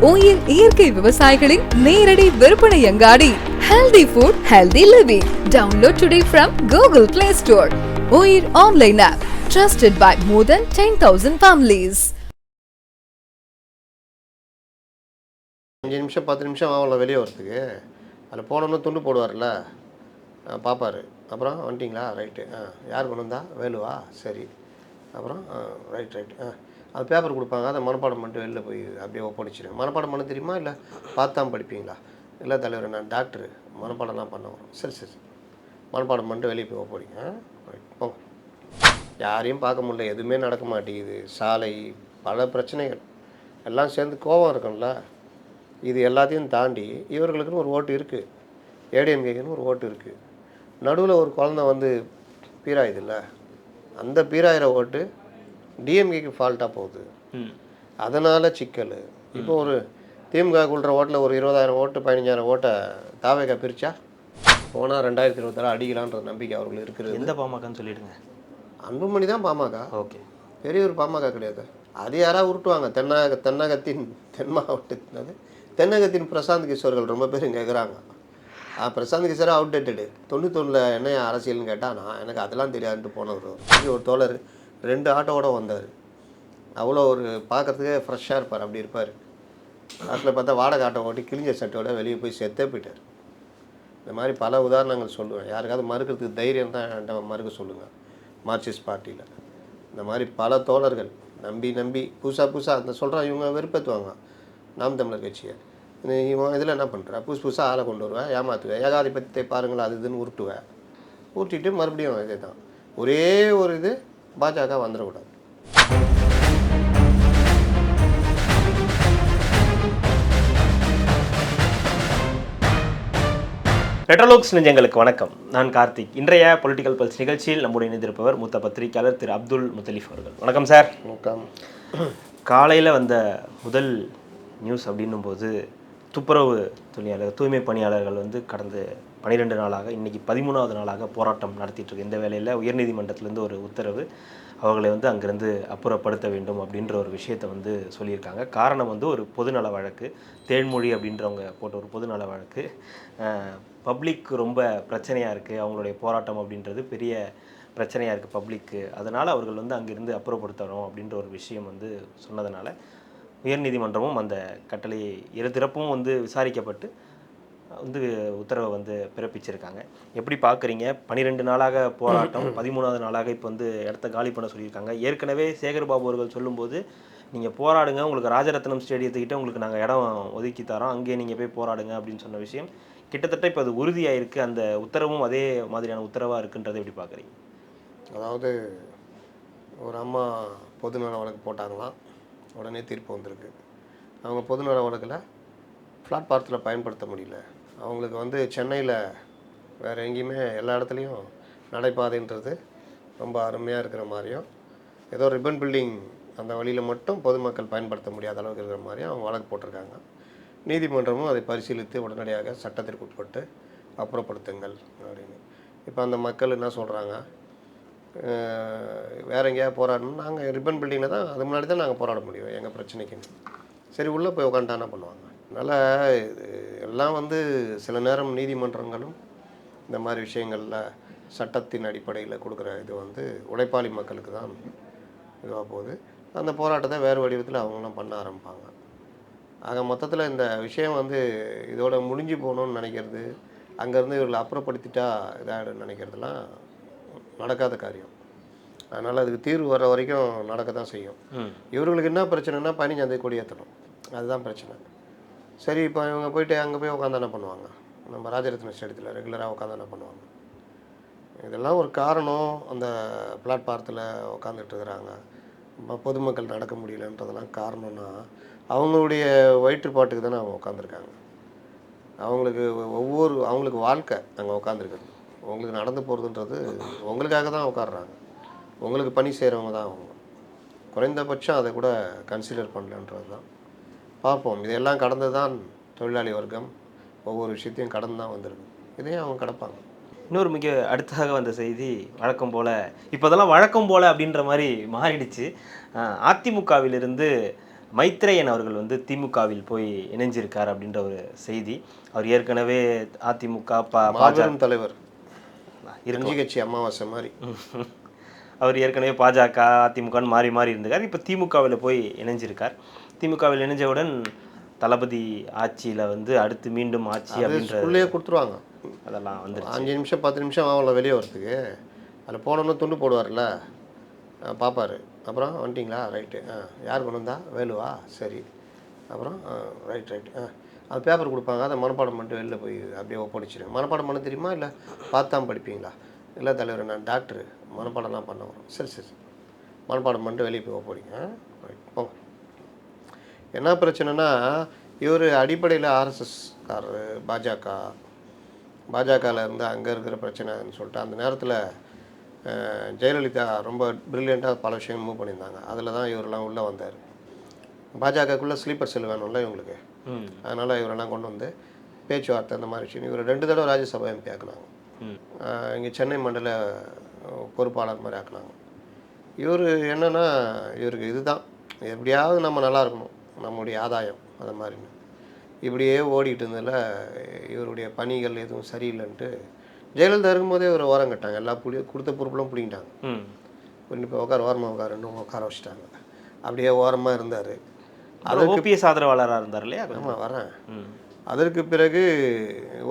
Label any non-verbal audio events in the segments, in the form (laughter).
Oil இயற்கை விவசாயிகளின் நேரடி விற்பனை அங்காடி. Healthy food healthy living download today from Google Play Store oil online app trusted by more than ten thousand families அஞ்சு நிமிஷம் பத்து நிமிஷம் ஆகல வெளியே வரத்துக்கு அதில் போனோம்னா துண்டு போடுவார்ல ஆ, அப்புறம் வந்துட்டிங்களா? ரைட்டு ஆ யார் கொண்டு வந்தா? வேலுவா? சரி. அப்புறம் ஆ ரைட் ரைட் ஆ. அது பேப்பர் கொடுப்பாங்க. அதை மனப்பாடம் பண்ணிட்டு வெளில போய் அப்படியே ஒப்படைச்சிடுங்க மனப்பாடம் பண்ண தெரியுமா? இல்லை பார்த்தாம் படிப்பீங்களா? இல்லை தலைவர் நான் டாக்டரு மனப்பாடம்லாம் பண்ண வரும். சரி சரி. மனப்பாடம் பண்ணிட்டு வெளியே போய் ஒப்படைங்க. ரைட் போங்க. யாரையும் பார்க்க முடியல. எதுவுமே நடக்க மாட்டேங்குது. சாலை பல பிரச்சனைகள். எல்லாம் சேர்ந்து கோபம் இருக்கும்ல. இது எல்லாத்தையும் தாண்டி இவர்களுக்குன்னு ஒரு ஓட்டு இருக்குது ஏடிஎம்கேக்குன்னு ஒரு ஓட்டு இருக்குது நடுவில் ஒரு குழந்தை வந்து பீராயுதில்ல. அந்த பீராயிர ஓட்டு டிஎம்கேக்கு ஃபால்ட்டாக போகுது. அதனால் சிக்கல். இப்போ ஒரு திமுக கொள்கிற ஓட்டில் ஒரு இருபதாயிரம் ஓட்டு பதினஞ்சாயிரம் ஓட்டை தாவேக்கா பிரித்தா போனால் ரெண்டாயிரத்தி இருபத்தாறு அடிக்கலான்ற நம்பிக்கை அவர்களுக்கு இருக்குது எந்த பாமகன்னு சொல்லிடுங்க. அன்புமணி தான் பாமக. ஓகே. பெரிய ஒரு பாமக கிடையாது. அது யாராவது உருட்டுவாங்க? தென்னாக தென்னகத்தின் தென் மாவட்டத்தினது. தென்னகத்தின் பிரசாந்த் கிஷோர்கள் ரொம்ப பேர் கேட்குறாங்க ஆ பிரசாந்த் கிஷோர் அவுடேட்டடு தொண்ணூத்தொன்னில் என்ன அரசியல்னு கேட்டால் நான் எனக்கு அதெல்லாம் தெரியாதுன்ட்டு போனவர். ஒரு தோழர் ரெண்டு ஆட்டோவோட வந்தார். அவ்வளோ ஒரு பார்க்கறதுக்கே ஃப்ரெஷ்ஷாக இருப்பார். அப்படி இருப்பார். அதில் பார்த்தா வாடகை ஆட்டோ ஓட்டி கிழிஞ்ச சட்டோட வெளியே போய் செத்தே போயிட்டார். இந்த மாதிரி பல உதாரணங்கள் சொல்லுவேன். யாருக்காவது மறுக்கிறதுக்கு தைரியம் தான் என்கிட்ட மறுக்க சொல்லுங்கள் மார்க்சிஸ்ட் பார்ட்டியில். இந்த மாதிரி பல தோழர்கள் நம்பி நம்பி புதுசாக புதுசாக அந்த சொல்கிறான் இவங்க விருப்பத்துவாங்க நாம் தமிழர் கட்சியை. இவன் இதில் என்ன பண்ணுறா புதுசு புதுசாக ஆளை கொண்டு வருவேன் ஏமாற்றுவேன் ஏகாதிபத்தியத்தை பாருங்களா அது இதுன்னு உருட்டுவேன் உருட்டிட்டு மறுபடியும் இதே தான். ஒரே ஒரு இது பாஜக வந்துடக்கூடாது. ரெட்ரோலோக்ஸ் நெஞ்சங்களுக்கு வணக்கம். நான் கார்த்திக். இன்றைய பொலிட்டிக்கல் பல்ஸ் நிகழ்ச்சியில் நம்முடைய இணைந்திருப்பவர் மூத்த பத்திரிகையாளர் திரு அப்துல் முத்தலீஃப் அவர்கள். வணக்கம் சார் வணக்கம். காலையில் வந்த முதல் நியூஸ் அப்படின்னும் போது துப்புரவு தொழிலாளர் தூய்மை பணியாளர்கள் வந்து கடந்த பன்னிரெண்டு நாளாக இன்றைக்கி பதிமூணாவது நாளாக போராட்டம் நடத்திட்டுருக்கு இந்த வேலையில் உயர்நீதிமன்றத்திலேருந்து ஒரு உத்தரவு அவர்களை வந்து அங்கேருந்து அப்புறப்படுத்த வேண்டும் அப்படின்ற ஒரு விஷயத்தை வந்து சொல்லியிருக்காங்க. காரணம் வந்து ஒரு பொதுநல வழக்கு தேன்மொழி அப்படின்றவங்க போட்ட ஒரு பொதுநல வழக்கு. பப்ளிக் ரொம்ப பிரச்சனையாக இருக்குது அவங்களுடைய போராட்டம் அப்படின்றது பெரிய பிரச்சனையாக இருக்குது பப்ளிக்கு அதனால் அவர்கள் வந்து அங்கேருந்து அப்புறப்படுத்தணும் அப்படின்ற ஒரு விஷயம் வந்து சொன்னதுனால உயர்நீதிமன்றமும் அந்த கட்டளையை இரு திறப்பும் வந்து விசாரிக்கப்பட்டு வந்து உத்தரவை வந்து பிறப்பிச்சிருக்காங்க. எப்படி பார்க்குறீங்க? பன்னிரெண்டு நாளாக போராட்டம் (clears throat) பதிமூணாவது நாளாக இப்போ வந்து இடத்த காலி பண்ண சொல்லியிருக்காங்க. ஏற்கனவே சேகர்பாபு அவர்கள் சொல்லும்போது நீங்கள் போராடுங்க உங்களுக்கு ராஜரத்னம் ஸ்டேடியத்துக்கிட்ட உங்களுக்கு நாங்கள் இடம் ஒதுக்கி தரோம். அங்கேயே நீங்கள் போய் போராடுங்க அப்படின்னு சொன்ன விஷயம். கிட்டத்தட்ட இப்போ அது உறுதியாயிருக்கு. அந்த உத்தரவும் அதே மாதிரியான உத்தரவாக இருக்குன்றதை எப்படி பார்க்குறீங்க? அதாவது ஒரு அம்மா பொதுநல வழக்கு போட்டாங்களாம். உடனே தீர்ப்பு வந்திருக்கு. அவங்க பொதுநல வழக்கில் ஃப்ளாட் பாரத்தில் பயன்படுத்த முடியல. அவங்களுக்கு வந்து சென்னையில் வேறு எங்கேயுமே எல்லா இடத்துலையும் நடைபாதைன்றது ரொம்ப அருமையாக இருக்கிற மாதிரியும் ஏதோ ரிப்பன் பில்டிங் அந்த வழியில் மட்டும் பொதுமக்கள் பயன்படுத்த முடியாத அளவுக்கு இருக்கிற மாதிரியும் அவங்க வழக்கு போட்டிருக்காங்க. நீதிமன்றமும் அதை பரிசீலித்து உடனடியாக சட்டத்திற்கு உட்பட்டு அப்புறப்படுத்துங்கள் அப்படின்னு. இப்போ அந்த மக்கள் என்ன சொல்கிறாங்க வேற எங்கேயாவது போராடணும் நாங்கள் ரிப்பன் பில்டிங்கில் தான் அது முன்னாடி தான் நாங்கள் போராட முடியும் எங்கள் பிரச்சனைக்கு சரி உள்ளே போய் உட்காந்துட்டா என்ன பண்ணுவாங்க? அதனால் எல்லாம் வந்து சில நேரம் நீதிமன்றங்களும் இந்த மாதிரி விஷயங்களில் சட்டத்தின் அடிப்படையில் கொடுக்குற இது வந்து உழைப்பாளி மக்களுக்கு தான் இதுவாக போகுது. அந்த போராட்டத்தை வேறு வடிவத்தில் அவங்களும் பண்ண ஆரம்பிப்பாங்க. ஆக மொத்தத்தில் இந்த விஷயம் வந்து இதோட முடிஞ்சு போகணும்னு நினைக்கிறது அங்கேருந்து இவர்களை அப்புறப்படுத்திட்டா இதாகிடும் நினைக்கிறதுலாம் நடக்காத காரியம். அதனால் அதுக்கு தீர்வு வர வரைக்கும் நடக்க தான் செய்யும் இவர்களுக்கு என்ன பிரச்சனைனா பதினஞ்சாந்தேதி கொடி ஏற்றணும் அதுதான் பிரச்சனை. சரி இப்போ இவங்க போயிட்டு அங்கே போய் உட்காந்து என்ன பண்ணுவாங்க? நம்ம ராஜரத்ன ஸ்டேடியத்தில் ரெகுலராக உட்காந்து என்ன பண்ணுவாங்க? இதெல்லாம் ஒரு காரணம். அந்த பிளாட்பாரத்தில் உட்காந்துட்டு இருக்கிறாங்க. பொதுமக்கள் நடக்க முடியலன்றதெல்லாம் காரணம்னா அவங்களுடைய வயிற்றுப்பாட்டுக்கு தானே அவங்க உட்காந்துருக்காங்க அவங்களுக்கு ஒவ்வொரு அவங்களுக்கு வாழ்க்கை அங்கே உட்காந்துருக்குறது உங்களுக்கு நடந்து போகிறதுன்றது உங்களுக்காக தான் உட்காடுறாங்க உங்களுக்கு பணி செய்கிறவங்க தான் அவங்க. குறைந்தபட்சம் அதை கூட கன்சிடர் பண்ணலன்றது தான் பார்ப்போம். இதெல்லாம் கடந்து தான் தொழிலாளி வர்க்கம். ஒவ்வொரு விஷயத்தையும் கடந்து தான் வந்திருக்கு. இதையும் அவங்க கடப்பாங்க. இன்னொரு மிக அடுத்ததாக வந்த செய்தி வழக்கம் போல் இப்போ அதெல்லாம் வழக்கம் போல் அப்படின்ற மாதிரி மாறிடுச்சு. அதிமுகவிலிருந்து மைத்ரேயன் அவர்கள் வந்து திமுகவில் போய் இணைஞ்சிருக்கார் அப்படின்ற ஒரு செய்தி. அவர் ஏற்கனவே அதிமுக மாபெரும் தலைவர். கட்சி அமாவாசை மாதிரி. (laughs) அவர் ஏற்கனவே பாஜக அதிமுகன்னு மாறி மாறி இருந்திருக்கார். இப்போ திமுகவில் போய் இணைஞ்சிருக்கார். திமுகவில் இணைஞ்சவுடன் தளபதி ஆட்சியில் வந்து அடுத்து மீண்டும் ஆட்சி அப்படின்ற உள்ளே கொடுத்துருவாங்க. அதெல்லாம் வந்து அஞ்சு நிமிஷம் பத்து நிமிஷம் ஆகல வெளியே வரதுக்கு அதில் போனோன்னு துண்டு போடுவார்ல பார்ப்பாரு. அப்புறம் வந்துட்டிங்களா? ரைட்டு ஆ யார் கொண்டு வந்தா? வேலுவா? சரி. அப்புறம் ரைட் ரைட் ஆ அது பேப்பர் கொடுப்பாங்க. அதை மனப்பாடம் பண்ணிட்டு வெளில போய் அப்படியே ஒப்படைச்சிடுங்க மனப்பாடம் பண்ண தெரியுமா? இல்லை பார்த்தாம படிப்பீங்களா? இல்லை தலைவர் நான் டாக்டரு மனப்பாடம்லாம் பண்ண வரோம். சரி சரி. மனப்பாடம் பண்ணிட்டு வெளியே போய் ஒப்படைங்க. என்ன பிரச்சனைனா இவர் அடிப்படையில் ஆர்எஸ்எஸ் காரரு பாஜக. பாஜகவில் இருந்து அங்கே இருக்கிற பிரச்சனைன்னு சொல்லிட்டு அந்த நேரத்தில் ஜெயலலிதா ரொம்ப ப்ரில்லியண்ட்டாக பல விஷயம் மூவ் பண்ணியிருந்தாங்க. அதில் தான் இவரெல்லாம் உள்ளே வந்தார். பாஜகக்குள்ளே ஸ்லீப்பர் செல் வேணும்ல இவங்களுக்கு. அதனால் இவரெல்லாம் கொண்டு வந்து பேச்சுவார்த்தை அந்த மாதிரி விஷயம். இவர் ரெண்டு தடவை ராஜ்யசபா எம்பி ஆக்குனாங்க. இங்கே சென்னை மண்டல பொறுப்பாளர் மாதிரி ஆக்குனாங்க. இவர் என்னன்னா இவருக்கு இதுதான். எப்படியாவது நம்ம நல்லா இருக்கணும். நம்முடைய ஆதாயம் அது மாதிரின்னு. இப்படியே ஓடிட்டு இருந்ததில் இவருடைய பணிகள் எதுவும் சரியில்லைன்ட்டு ஜெயலலிதா இருக்கும்போதே இவர் ஓரம் கட்டாங்க எல்லா புளி கொடுத்த பொறுப்புலாம் பிடிங்கிட்டாங்க. ம். இப்போ உட்கார ஓரமாக உட்காருன்னு உட்கார வச்சுட்டாங்க. அப்படியே ஓரமாக இருந்தார். அப்புறம் ஓபிஎஸ் ஆதரவாளராக இருந்தார் இல்லையா? ஆமாம் வரேன் அதற்கு பிறகு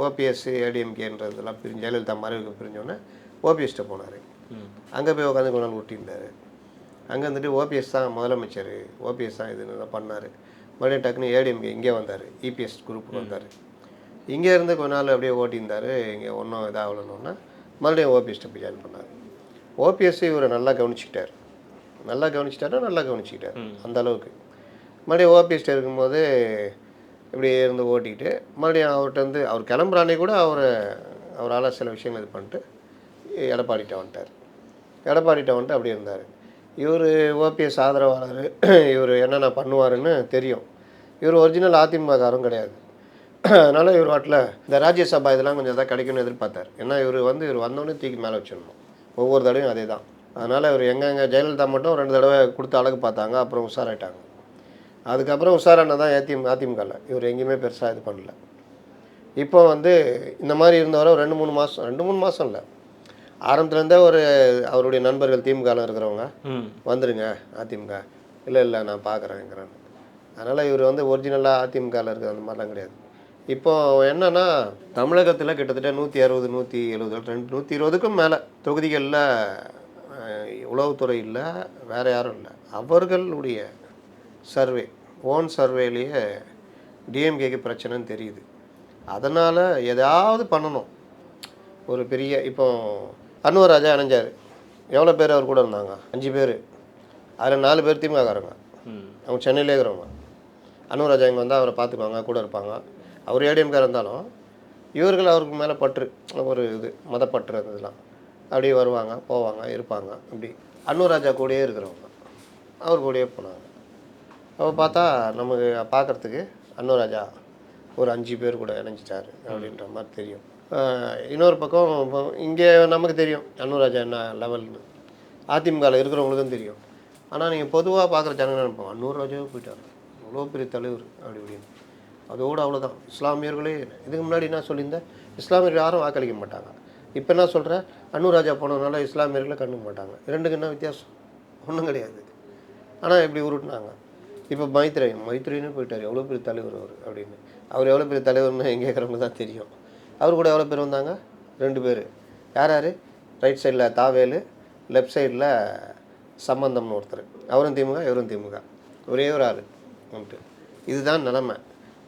ஓபிஎஸ் ஏடிஎம்கேன்றதெல்லாம் பிரிஞ்சு ஜெயலலிதா மறைவுக்கு பிரிஞ்சோடனே ஓபிஎஸ்ட்ட போனார். அங்கே போய் உட்காந்து நாள் ஒட்டியிருந்தார். அங்கே வந்துட்டு ஓபிஎஸ் தான் முதலமைச்சர். ஓபிஎஸ் தான் இதுன்னு தான் பண்ணார். மறுபடியும் டக்குன்னு ஏடிஎம்கே இங்கே வந்தார். இபிஎஸ் குரூப்புக்கு வந்தார். இங்கே இருந்து கொஞ்ச நாள் அப்படியே ஓட்டியிருந்தார் இங்கே ஒன்றும் இதாகலன்னொன்னா மறுபடியும் ஓபிஎஸ்ட்ட போய் ஜாயின் பண்ணார். ஓபிஎஸ் இவரை நல்லா கவனிச்சிக்கிட்டார். நல்லா கவனிச்சிட்டாரா? நல்லா கவனிச்சிக்கிட்டார். அந்த அளவுக்கு. மறுபடியும் ஓபிஎஸ்ட்ட இருக்கும்போது இப்படி இருந்து ஓட்டிக்கிட்டு மறுபடியும் அவர்கிட்ட வந்து அவர் கிளம்புறானே கூட அவரை அவரால் சில விஷயங்கள் இது பண்ணிட்டு எடப்பாடிட்ட வந்துட்டார். எடப்பாடிட்ட வந்துட்டு அப்படி இருந்தார். இவர் ஓபிஎஸ் ஆதரவாளர் (clears throat) இவர் என்னென்ன பண்ணுவாருன்னு தெரியும். (clears throat) இவர் ஒரிஜினல் அதிமுககாரும் கிடையாது. அதனால் இவர் வாட்டில் இந்த ராஜ்யசபா இதெல்லாம் கொஞ்சம் எதாவது கிடைக்கும்னு எதிர்பார்த்தார். ஏன்னா இவர் வந்து இவர் வந்தோடனே தூக்கி மேலே வச்சிடணும். ஒவ்வொரு தடவையும் அதே தான் அதனால் இவர் எங்கெங்கே ஜெயலலிதா மட்டும் ரெண்டு தடவை கொடுத்து அழகு பார்த்தாங்க அப்புறம் உஷாராயிட்டாங்க. அதுக்கப்புறம் உஷாரான தான் ஏடிஎம் அதிமுகவில் இவர் எங்கேயுமே பெருசாக இது பண்ணல. இப்போ வந்து இந்த மாதிரி இருந்தவரை ரெண்டு மூணு மாதம் ரெண்டு மூணு மாதம் இல்லை. ஆரம்பத்துலேருந்தே ஒரு அவருடைய நண்பர்கள் திமுகவில் இருக்கிறவங்க வந்துடுங்க அதிமுக. இல்லை இல்லை நான் பார்க்குறேங்கிறேன் அதனால் இவர் வந்து ஒரிஜினலாக அதிமுகவில் இருக்கிற அந்த மாதிரிலாம் கிடையாது. இப்போ என்னன்னா தமிழகத்தில் கிட்டத்தட்ட நூற்றி அறுபது நூற்றி எழுபது ரெண்டு நூற்றி இருபதுக்கும் மேலே தொகுதிகளில் உளவுத்துறை இல்லை வேறு யாரும் இல்லை. அவர்களுடைய சர்வே ஓன் சர்வேலேயே டிஎம்கேக்கு பிரச்சனைன்னு தெரியுது. அதனால் எதாவது பண்ணணும். ஒரு பெரிய இப்போ அன்வர் ராஜா இணைஞ்சார். எவ்வளோ பேர் அவர் கூட இருந்தாங்க? அஞ்சு பேர். அதில் நாலு பேர் திமுககாரங்க. அவங்க சென்னையிலே இருக்கிறவங்க. அன்வர் ராஜா இங்கே வந்தால் அவரை பார்த்துக்குவாங்க கூட இருப்பாங்க. அவர் ஏடிஎம்கார் இருந்தாலும் இவர்கள் அவருக்கு மேலே பற்று ஒரு இது மதப்பற்று அந்த இதெல்லாம். அப்படியே வருவாங்க போவாங்க இருப்பாங்க அப்படி. அன்வர் ராஜா கூடயே இருக்கிறவங்க. அவர் கூடயே போனாங்க. அப்போ பார்த்தா நமக்கு பார்க்குறதுக்கு அன்வர் ராஜா ஒரு அஞ்சு பேர் கூட இணைஞ்சிட்டாரு அப்படின்ற மாதிரி தெரியும். இன்னொரு பக்கம் இப்போ இங்கே நமக்கு தெரியும் அன்னுராஜா ராஜா என்ன லெவல்னு. அதிமுகவில் இருக்கிறவங்களுக்கும் தெரியும். ஆனால் நீங்கள் பொதுவாக பார்க்குற ஜனங்க நினைப்போம் அன்னூராஜாவே போயிட்டார். அவ்வளோ பெரிய தலைவர் அப்படி இப்படின்னு. அதோடு அவ்வளோதான் இஸ்லாமியர்களே இதுக்கு முன்னாடி என்ன சொல்லியிருந்தேன்? இஸ்லாமியர்கள் யாரும் வாக்களிக்க மாட்டாங்க. இப்போ என்ன சொல்கிறேன் அன்னூர் ராஜா போனதுனால இஸ்லாமியர்களை கண்டுக்க மாட்டாங்க. ரெண்டுக்கு என்ன வித்தியாசம்? ஒன்றும் கிடையாது. ஆனால் இப்படி உருட்டினாங்க. இப்போ மைத்ரேயன் மைத்ரேயனே போயிட்டார். எவ்வளோ பெரிய தலைவர் அவர் அப்படின்னு. அவர் எவ்வளோ பெரிய தலைவர்னு எங்கே தான் தெரியும். அவர் கூட எவ்வளோ பேர் வந்தாங்க? ரெண்டு பேர். யார் யார்? ரைட் சைடில் தாவேலு லெஃப்ட் சைடில் சம்பந்தம்னு ஒருத்தர். அவரும் திமுக இவரும் திமுக. ஒரே ஒரு ஆள். வந்துட்டு. இதுதான் நிலமை.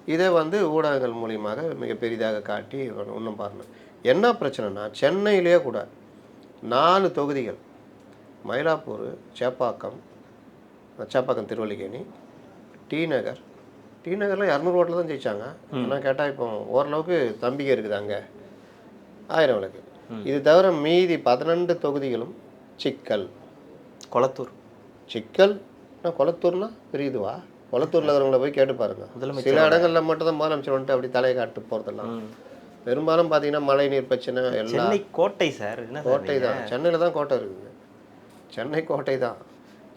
இதை வந்து ஊடகங்கள் மூலியமாக மிக பெரிதாக காட்டி இன்னும் பாருங்கள் என்ன பிரச்சனைனா சென்னையிலேயே கூட நாலு தொகுதிகள். மயிலாப்பூர் சேப்பாக்கம் சேப்பாக்கம் திருவல்லிக்கேணி டி நகர் டி நகரில் இரநூறு ஓட்டில் தான் ஜெயிச்சாங்க. ஆனால் கேட்டால் இப்போ ஓரளவுக்கு தம்பிகை இருக்குது அங்கே. ஆயிரம் விளக்கு. இது தவிர மீதி பதினெண்டு தொகுதிகளும் சிக்கல். கொளத்தூர். சிக்கல்? நான் கொளத்தூர்னா பெரிய இதுவா கொளத்தூரில் இருக்கிறவங்கள போய் கேட்டு பாருங்க. முதலமைச்சர் சில இடங்கள்ல மட்டும் தான் முதலமைச்சர் வந்துட்டு அப்படி தலையை காட்டு போகிறதெல்லாம். பெரும்பாலும் பார்த்தீங்கன்னா மழை நீர் பிரச்சனை எல்லாம் கோட்டை சார். கோட்டை தான். சென்னையில் தான் கோட்டை இருக்குது. சென்னை கோட்டை தான்.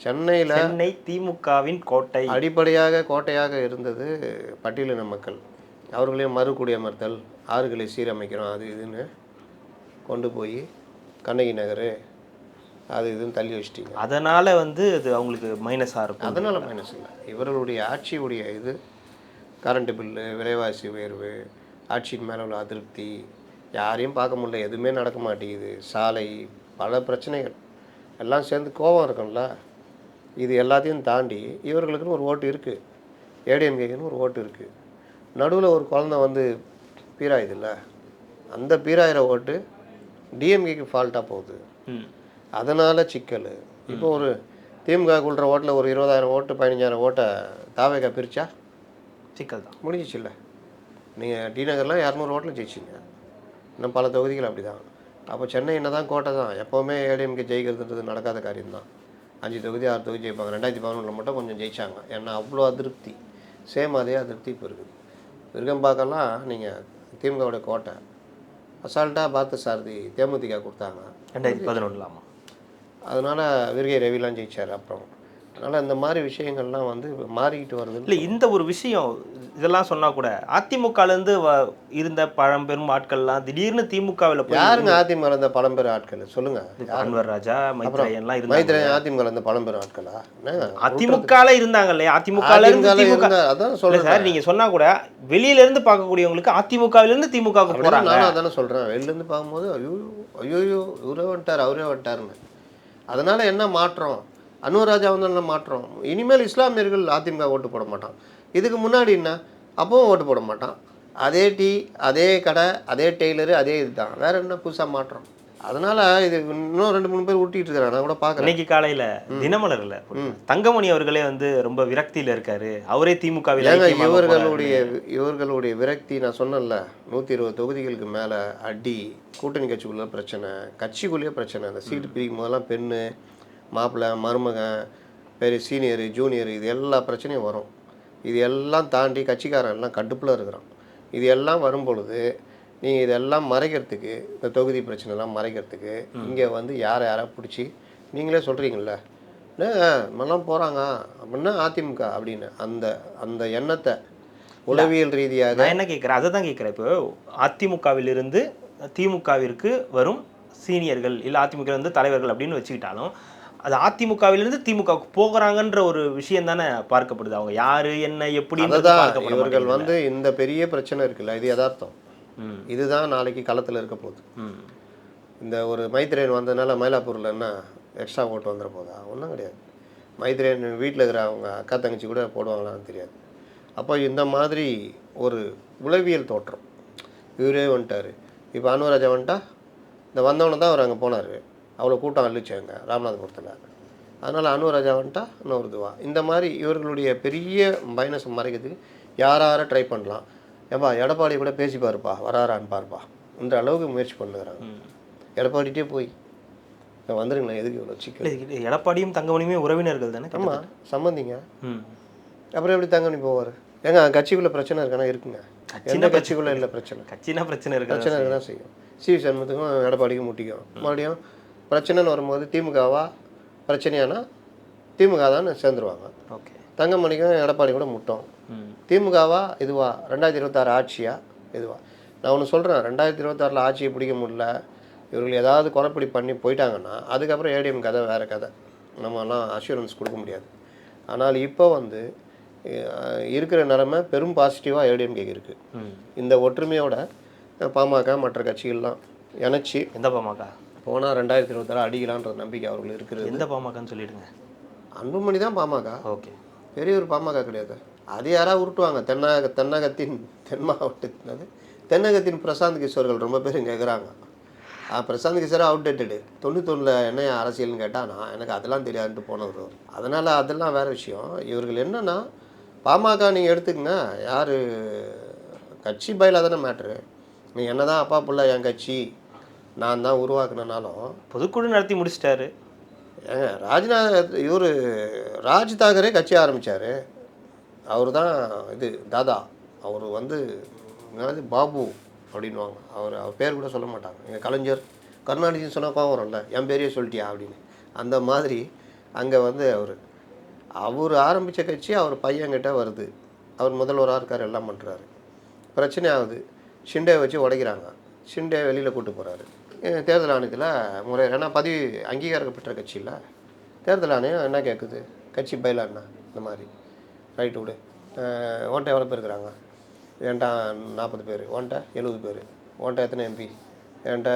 சென்னையில் சென்னை திமுகவின் கோட்டை. அடிப்படையாக கோட்டையாக இருந்தது பட்டியலின மக்கள். அவர்களையும் மறுகுடியமர்த்தல் ஆறுகளை சீரமைக்கிறோம் அது இதுன்னு கொண்டு போய் கண்ணகி நகர் அது இதுன்னு தள்ளி வச்சிட்டீங்க. அதனால வந்து அது அவங்களுக்கு மைனஸாக இருக்கும். அதனால் மைனஸ் இல்லை. இவர்களுடைய ஆட்சியுடைய இது கரண்ட் பில்லு விலைவாசி உயர்வு ஆட்சியின் மேலே உள்ள அதிருப்தி யாரையும் பார்க்க முடியல எதுவுமே நடக்க மாட்டேங்குது. சாலை பல பிரச்சனைகள். எல்லாம் சேர்ந்து கோபம் இருக்கும்ல. இது எல்லாத்தையும் தாண்டி இவர்களுக்குன்னு ஒரு ஓட்டு இருக்குது ஏடிஎம்கேக்குன்னு ஒரு ஓட்டு இருக்குது நடுவில் ஒரு குழந்தை வந்து பீராயுதுல்ல? அந்த பீராயிர ஓட்டு டிஎம்கேக்கு ஃபால்ட்டாக போகுது. அதனால் சிக்கல். இப்போ ஒரு திமுக கொள்கிற ஓட்டில் ஒரு இருபதாயிரம் ஓட்டு பதினஞ்சாயிரம் ஓட்டை தாவேக்கா பிரிச்சா? சிக்கல் தான். முடிஞ்சிச்சுல்ல. நீங்கள் டி நகர்லாம் இரநூறு ஓட்டில் ஜெயிச்சிங்க. இன்னும் பல தொகுதிகள் அப்படி தான் அப்போ சென்னை என்ன தான் கோட்டை தான். எப்போவுமே ஏடிஎம்கே ஜெயிக்கிறதுன்றது நடக்காத காரியம்தான். அஞ்சு தொகுதி ஆறு தொகுதி ஜெயிப்பாங்க. ரெண்டாயிரத்தி பதினொன்றில் மட்டும் கொஞ்சம் ஜெயிச்சாங்க. ஏன்னா அவ்வளோ அதிருப்தி. சேம் அதே அதிருப்தி இப்போ இருக்குது. விருகம்பாக்கெல்லாம் நீங்கள் திமுகவோட கோட்டை அசால்ட்டாக பார்த்து சாரதி தேமுதிக கொடுத்தாங்க. ரெண்டாயிரத்தி பதினொன்றுலாமா அதனால் விருகை ரவிலாம் ஜெயிச்சார் அப்புறம். அதனால் இந்த மாதிரி விஷயங்கள்லாம் வந்து மாறிக்கிட்டு வருது. இல்லை இந்த ஒரு விஷயம் இதெல்லாம் சொன்னா கூட அதிமுகலேருந்து இருந்த பழம்பெரும் ஆட்கள்லாம் திடீர்னு திமுகவில் போய் யாருங்க அதிமுக இருந்த பழம்பெரும் ஆட்கள்? சொல்லுங்க. அன்வர் ராஜா மைத்ரேயன்லாம் மைத்திரன் அதிமுக இருந்த பழம்பெரும் ஆட்களா? என்ன? அதிமுகல இருந்தாங்க இல்லையா அதிமுகல இருந்து திமுக அதான் சொல்றேன் சார் நீங்க சொன்னா கூட வெளியில இருந்து பார்க்கக்கூடியவங்களுக்கு அதிமுகவில இருந்து திமுகவுக்கு அப்படிதான் போறாங்க. நானும் அதானே சொல்றேன். வெளிலேருந்து பார்க்கும்போது ஐயோ ஐயோ இவரே வந்துட்டார் அவரே வந்துட்டாருன்னு. அதனால என்ன மாற்றம்? அன்வராஜா வந்து என்ன மாற்றம். இனிமேல் இஸ்லாமியர்கள் அதிமுக ஓட்டு போட மாட்டான். இதுக்கு முன்னாடி என்ன? அப்பவும் ஓட்டு போட மாட்டான். அதே டீ அதே கடை அதே டெய்லரு அதே இதுதான். வேற என்ன புதுசா மாற்றம்? அதனால இது இன்னும் ரெண்டு மூணு பேர் ஊட்டிட்டு இருக்கிறாங்க நான் கூட பார்க்குறேன். இன்னைக்கு காலையில தினமலர்ல தங்கமணி அவர்களே வந்து ரொம்ப விரக்தியில இருக்காரு. அவரே திமுகவில் இவர்களுடைய இவர்களுடைய விரக்தி நான் சொன்னேன்ல நூற்றி இருபது தொகுதிகளுக்கு மேலே அடி கூட்டணி கட்சிக்குள்ள பிரச்சனை கட்சிக்குள்ளேயே பிரச்சனை. அந்த சீட்டு பிரிக்கும் போதெல்லாம் பெண்ணு மாப்பிள்ளை மருமகன் பெரிய சீனியரு ஜூனியர் இது எல்லா பிரச்சனையும் வரும். இது எல்லாம் தாண்டி கட்சிக்காரன் எல்லாம் கடுப்பில் இருக்கிறான். இது எல்லாம் வரும் பொழுது நீங்கள் இதெல்லாம் மறைக்கிறதுக்கு இந்த தொகுதி பிரச்சனைலாம் மறைக்கிறதுக்கு இங்கே வந்து யாரை யாரை பிடிச்சி நீங்களே சொல்கிறீங்கள எல்லாம் போகிறாங்க அப்படின்னா அதிமுக அப்படின்னு அந்த அந்த எண்ணத்தை உளவியல் ரீதியாக நான் என்ன கேட்குறேன்? அதை தான் கேட்குறேன். இப்போ அதிமுகவில் இருந்து திமுகவிற்கு வரும் சீனியர்கள் இல்லை அதிமுக இருந்து தலைவர்கள் அப்படின்னு வச்சுக்கிட்டாலும் அது அதிமுகவிலிருந்து திமுகவுக்கு போகிறாங்கன்ற ஒரு விஷயம் தானே பார்க்கப்படுது. அவங்க யாரு என்ன எப்படி இவர்கள் வந்து இந்த பெரிய பிரச்சனை இருக்குல்ல இது யதார்த்தம். இதுதான் நாளைக்கு களத்தில் இருக்க போகுது. இந்த ஒரு மைத்ரேயன் வந்ததுனால மயிலாப்பூரில் என்ன எக்ஸ்ட்ரா ஓட்டு வந்துட போதா? ஒன்றும் கிடையாது. மைத்ரேயன் வீட்டில் இருக்கிற அவங்க அக்கா தங்கச்சி கூட போடுவாங்களான்னு தெரியாது. அப்போ இந்த மாதிரி ஒரு உளவியல் தோற்றம். இவரே வந்துட்டார். இப்போ அனுவராஜா வந்துட்டா இந்த வந்தவன தான் அவர் அங்கே போனார். அவ்வளோ கூட்டம் அள்ளிச்சாங்க ராமநாதபுரத்தில். அதனால் அனுவராஜா வந்துட்டா இன்னொரு இதுவா. இந்த மாதிரி இவர்களுடைய பெரிய மைனஸ் மறைக்கிறதுக்கு யார் யாரை ட்ரை பண்ணலாம்? ஏப்பா எடப்பாடி கூட பேசி பாருப்பா வராரான்னு பாருப்பா. இந்த அளவுக்கு முயற்சி பண்ணுகிறாங்க. எடப்பாடிட்டே போய் "நான் வந்துருங்களேன் எதுக்கு இவ்வளோ சிக்கல் எடப்பாடியும் தங்கமணியுமே உறவினர்கள் தானே ஆமாம் சம்மந்திங்க அப்புறம் எப்படி தங்கணி போவார்? ஏங்க கட்சிக்குள்ளே பிரச்சனை இருக்கானா? இருக்குங்க. எந்த கட்சிக்குள்ளே இல்லை பிரச்சனை? கட்சினா பிரச்சனை இருக்கு பிரச்சனை தான் செய்யும். சி சண்முகத்துக்கும் எடப்பாடிக்கும் முட்டிக்கும். மறுபடியும் பிரச்சனைன்னு வரும்போது திமுகவா பிரச்சனையானா திமுக தான் சேர்ந்துருவாங்க. ஓகே. தங்கமணிக்கும் எடப்பாடி கூட முட்டும். திமுகவா இதுவா? ரெண்டாயிரத்தி இருபத்தாறு ஆட்சியா இதுவா? நான் ஒன்று சொல்கிறேன் ரெண்டாயிரத்தி இருபத்தாறில் ஆட்சியை பிடிக்க முடியல இவர்கள் ஏதாவது குறைப்படி பண்ணி போயிட்டாங்கன்னா அதுக்கப்புறம் ஏடிஎம் கதை வேறு கதை. நம்மலாம் அஷூரன்ஸ் கொடுக்க முடியாது. ஆனால் இப்போ வந்து இருக்கிற நிலைமை பெரும் பாசிட்டிவாக ஏடிஎம்கே இருக்குது இந்த ஒற்றுமையோட பாமக மற்ற கட்சிகள்லாம் இணைச்சி எந்த பாமக? போனால் ரெண்டாயிரத்தி இருபத்தாறு அடிக்கலான்ற நம்பிக்கை அவர்கள் இருக்கிறது. எந்த பாமகன்னு சொல்லிடுங்க. அன்புமணி தான் பாமக. ஓகே. பெரிய ஒரு பாமக கிடையாது. அது யாராவது உருட்டுவாங்க? தென்னக தென்னகத்தின் தென் மாவட்டத்தினது. தென்னகத்தின் பிரசாந்த் கிஷோர்கள் ரொம்ப பேர் கேட்குறாங்க ஆ பிரசாந்த் கிஷோர் அவுடேட்டடு தொண்ணூத்தொன்னில் என்ன அரசியல்னு கேட்டால் நான் எனக்கு அதெல்லாம் தெரியாதுன்ட்டு போனவர். அதனால் அதெல்லாம் வேறு விஷயம். இவர்கள் என்னென்னா பாமக நீங்கள் எடுத்துக்கங்க. யார்? கட்சி பயிலாக தானே மேட்ரு நீ என்ன தான் அப்பா புள்ள என் கட்சி நான் தான் உருவாக்குனனாலும் பொதுக்குழு நடத்தி முடிச்சிட்டாரு. ஏங்க ராஜ்நாத் இவர் ராஜ் தாக்கரே கட்சி ஆரம்பித்தார் அவர் தான் இது தாதா. அவர் வந்து என்னது பாபு அப்படின்வாங்க அவர் அவர் பேர் கூட சொல்ல மாட்டாங்க. எங்கள் கலைஞர் கருணாநிதினு சொன்னால் கோவம் வரும்ல என் பேரையே சொல்லிட்டியா? அப்படின்னு. அந்த மாதிரி அங்கே வந்து அவர். அவர் ஆரம்பித்த கட்சி அவர் பையன்கிட்ட வருது. அவர் முதல்வராக இருக்கார் எல்லாம் பண்ணுறாரு பிரச்சனை ஆகுது. ஷிண்டே வச்சு உடைக்கிறாங்க. ஷிண்டே வெளியில் கூட்டு போகிறாரு தேர்தல் ஆணையத்தில் முறை ஏன்னா பதிவு அங்கீகாரப்பட்ட கட்சியில் தேர்தல் ஆணையம் என்ன கேட்குது கட்சி பயிலாண்ணா இந்த மாதிரி. ரைட் விடு. ஓன்ட்ட எவ்வளோ பேர் இருக்கிறாங்க? என்கிட்ட நாற்பது பேர். ஓன்ட்ட எழுபது பேர். ஓன்ட்ட எத்தனை எம்பி என்கிட்ட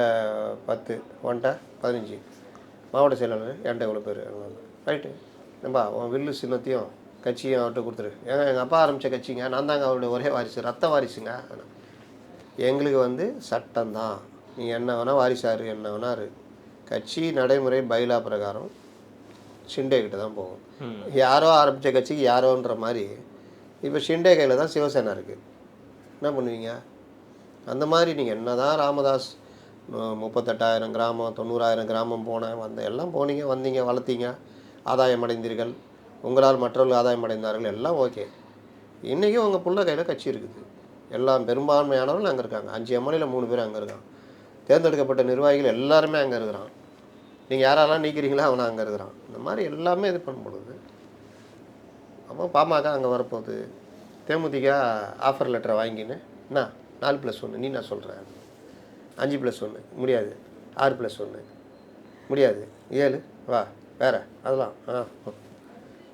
பத்து. ஓன்ட்ட பதினஞ்சு. மாவட்ட செயலாளர் என்கிட்ட எவ்வளோ பேர்? ரைட்டு நம்பா உன் வில்லு சின்னத்தையும் கட்சியும் அவர்கிட்ட கொடுத்துரு. ஏங்க எங்கள் அப்பா ஆரம்பித்த கட்சிங்க நான் தாங்க அவருடைய ஒரே வாரிசு ரத்த வாரிசுங்க. எங்களுக்கு வந்து சட்டம்தான் நீ என்ன வேணால் வாரிசாரு என்ன வேணாரு கட்சி நடைமுறை பைலா பிரகாரம் ஷிண்டே கிட்ட தான் போகும். யாரோ ஆரம்பித்த கட்சிக்கு யாரோன்ற மாதிரி இப்போ ஷிண்டே கையில் தான் சிவசேனா இருக்குது என்ன பண்ணுவீங்க? அந்த மாதிரி நீங்கள் என்ன தான் ராமதாஸ் முப்பத்தெட்டாயிரம் கிராமம் தொண்ணூறாயிரம் கிராமம் போனேன் வந்த எல்லாம் போனீங்க வந்தீங்க வளர்த்தீங்க ஆதாயம் அடைந்தீர்கள். உங்களால் மற்றவர்கள் ஆதாயம் அடைந்தார்கள் எல்லாம் ஓகே. இன்றைக்கும் உங்கள் புள்ள கையில் கட்சி இருக்குது. எல்லாம் பெரும்பான்மையானவர்கள் அங்கே இருக்காங்க. அஞ்சு எம்எல்ஏல மூணு பேர் அங்கே இருக்கான் தேர்ந்தெடுக்கப்பட்ட நிர்வாகிகள் எல்லாருமே அங்கே இருக்கிறான் நீங்கள் யாரெல்லாம் நீக்கிறீங்களோ அவனை அங்கே இருக்கிறான். இந்த மாதிரி எல்லாமே இது பண்ண அப்போ பாமக அங்கே வரப்போகுது. தேமுதிக ஆஃபர் லெட்டரை வாங்கின்னு என்ன நாலு ப்ளஸ் ஒன்று நீ நான் சொல்கிறேன் அஞ்சு ப்ளஸ் ஒன்று முடியாது. ஆறு ப்ளஸ் ஒன்று முடியாது. ஏழு வா வேற அதெல்லாம் ஆ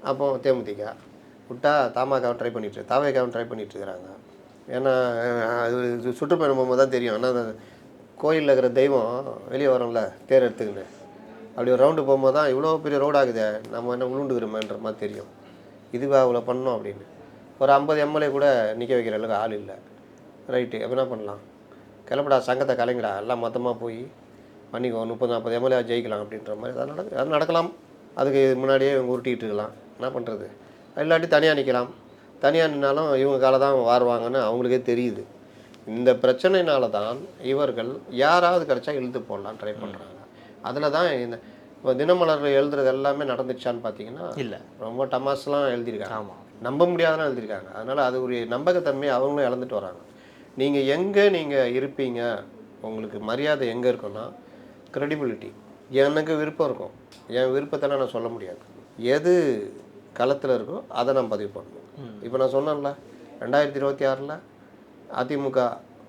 அப்போ தேமுதிக விட்டா தாமாக்காவும் ட்ரை பண்ணிட்டு தாவேக்காவும் ட்ரை பண்ணிட்டு இருக்கிறாங்க. ஏன்னா அது சுற்றுப்பயணம் போகும்போது தான் தெரியும். ஆனால் கோயிலில் இருக்கிற தெய்வம் வெளியே வரோம்ல தேர் எடுத்துக்கின்னு. அப்படி ஒரு ரவுண்டு போகும்போது தான் இவ்வளோ பெரிய ரோடு ஆகுதே நம்ம என்ன உளுண்டுக்கிறோமேன்ற மாதிரி தெரியும். இதுவே அவ்வளோ பண்ணோம் அப்படின்னு. ஒரு ஐம்பது எம்எல்ஏ கூட நிற்க வைக்கிற அளவுக்கு ஆள் இல்லை. ரைட்டு அப்போ என்ன பண்ணலாம்? கிளம்படா சங்கத்தை கலைங்கடா எல்லாம் மொத்தமாக போய் பண்ணிக்கோ முப்பது நாற்பது எம்எல்ஏ ஜெயிக்கலாம் அப்படின்ற மாதிரி அதான் நடக்கு அது நடக்கலாம். அதுக்கு முன்னாடியே இவங்க உருட்டிகிட்டு இருக்கலாம். என்ன பண்ணுறது இல்லாட்டி தனியாக நிற்கலாம் தனியாக நின்னாலும் இவங்க காலை தான் வாருவாங்கன்னு அவங்களுக்கே தெரியுது. இந்த பிரச்சனைனால தான் இவர்கள் யாராவது கிடைச்சா இழுத்து போடலாம் ட்ரை பண்ணுறாங்க அதில் தான் இந்த இப்போ தினமலர் எழுதுறது எல்லாமே நடந்துச்சான்னு பார்த்தீங்கன்னா இல்லை. ரொம்ப டமாஸ்லாம் எழுதியிருக்காங்க. ஆமாம் நம்ப முடியாதெல்லாம் எழுதியிருக்காங்க. அதனால் அது ஒரு நம்பகத்தன்மையை அவங்களும் இழந்துட்டு வராங்க. நீங்கள் எங்கே நீங்கள் இருப்பீங்க உங்களுக்கு மரியாதை எங்கே இருக்குன்னா credibility. எனக்கு விருப்பம் இருக்கும். என் விருப்பத்தெல்லாம் நான் சொல்ல முடியாது. எது களத்தில் இருக்கோ அதை நான் பதிவு பண்ணணும். இப்போ நான் சொன்னேன்ல ரெண்டாயிரத்தி இருபத்தி ஆறில் அதிமுக